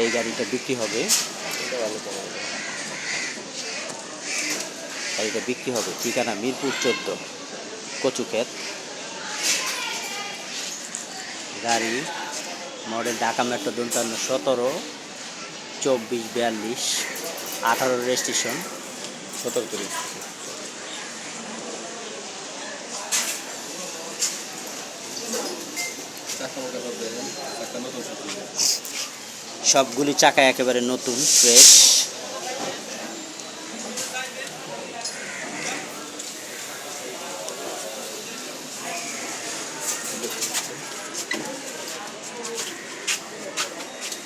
এই গাড়িটা বিক্রি হবে। গাড়িটা বিক্রি হবে ঠিকানা মিরপুর চোদ্দ, কচুক্ষেত। গাড়ি মডেল ঢাকা মেট্রো দন্তান্ন সতেরো, চব্বিশ, বিয়াল্লিশ, আঠারো রেজিস্ট্রেশন। সতর্ক করে চাকা। সবগুলি চাকা একেবারে নতুন ফ্রেশ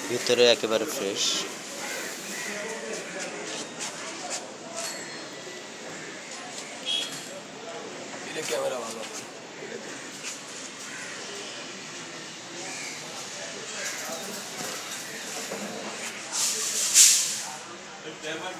ভিতরে একেবারে ফ্রেশ ক্যামেরা ভালো। হ্যাঁ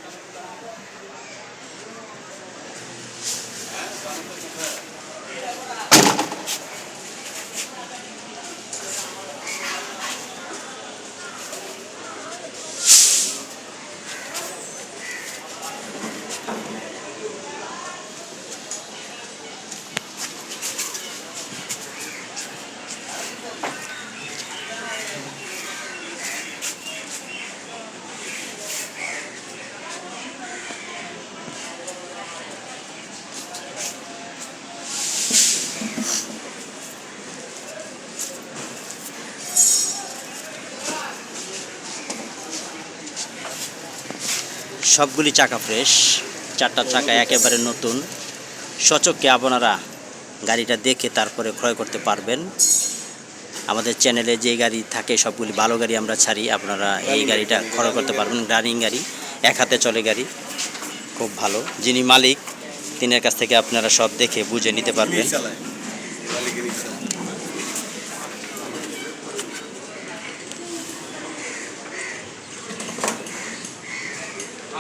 সবগুলি চাকা ফ্রেশ চারটা চাকা একেবারে নতুন। সচককে আপনারা গাড়িটা দেখে তারপরে ক্রয় করতে পারবেন। আমাদের চ্যানেলে যে গাড়ি থাকে সবগুলি ভালো গাড়ি আমরা ছাড়ি আপনারা এই গাড়িটা ক্রয় করতে পারবেন। রানিং গাড়ি এক হাতে চলে গাড়ি খুব ভালো। যিনি মালিক তিনের কাছ থেকে আপনারা সব দেখে বুঝে নিতে পারবেন।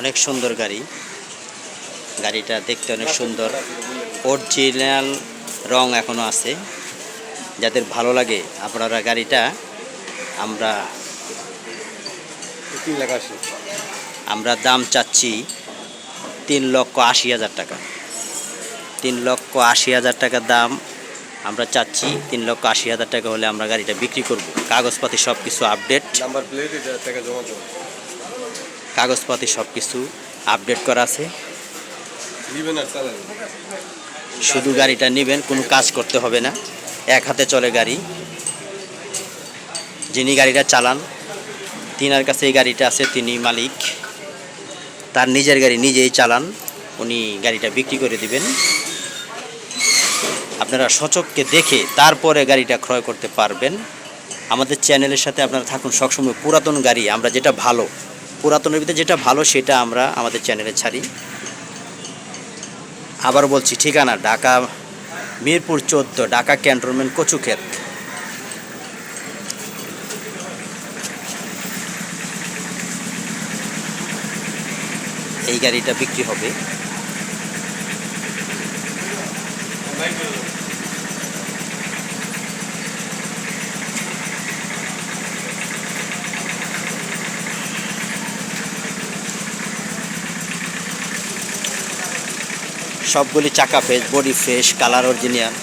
অনেক সুন্দর গাড়ি। গাড়িটা দেখতে অনেক সুন্দর। অরিজিনাল রং এখনও আছে। যাদের ভালো লাগে আপনারা গাড়িটা আমরা আমরা দাম চাচ্ছি তিন লক্ষ আশি হাজার টাকা। তিন লক্ষ আশি হাজার টাকা দাম আমরা চাচ্ছি তিন লক্ষ আশি হাজার টাকা হলে আমরা গাড়িটা বিক্রি করব। কাগজপাতি সব কিছু আপডেট নাম্বার প্লেট এটা টাকা জমা কাগজপাতি সব কিছু আপডেট করা আছে। শুধু গাড়িটা নেবেন কোনো কাজ করতে হবে না। এক হাতে চলে গাড়ি। যিনি গাড়িটা চালান তিনার কাছে এই গাড়িটা আছে তিনি মালিক। তার নিজের গাড়ি নিজেই চালান উনি গাড়িটা বিক্রি করে দিবেন। আপনারা সচককে দেখে তারপরে গাড়িটা ক্রয় করতে পারবেন। আমাদের চ্যানেলের সাথে আপনারা থাকুন সবসময় পুরাতন গাড়ি আমরা যেটা ভালো পুরাতনের ভিতরে যেটা ভালো সেটা আমরা আমাদের চ্যানেলে ছাড়ি। আবার বলছি, ঠিকানা ঢাকা, মিরপুর চোদ্দ, ঢাকা ক্যান্টনমেন্ট, কচুক্ষেত। এই গাড়িটা বিক্রি হবে। সবগুলি চাকা fresh body fresh colour original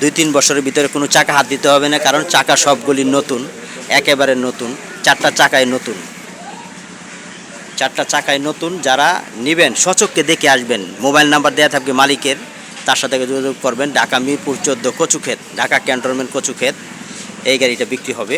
দুই তিন বছরের ভিতরে কোনো চাকা হাত দিতে হবে না, কারণ চাকা সবগুলি নতুন, একেবারে নতুন। চারটা চাকায় নতুন। চারটা চাকায় নতুন, যারা নেবেন, সচককে দেখে আসবেন। মোবাইল নাম্বার দেওয়া থাকবে মালিকের, তার সাথে যোগাযোগ করবেন। ঢাকা মিরপুর চোদ্দ কচুক্ষেত, ঢাকা ক্যান্টনমেন্ট কচুক্ষেত। এই গাড়িটা বিক্রি হবে।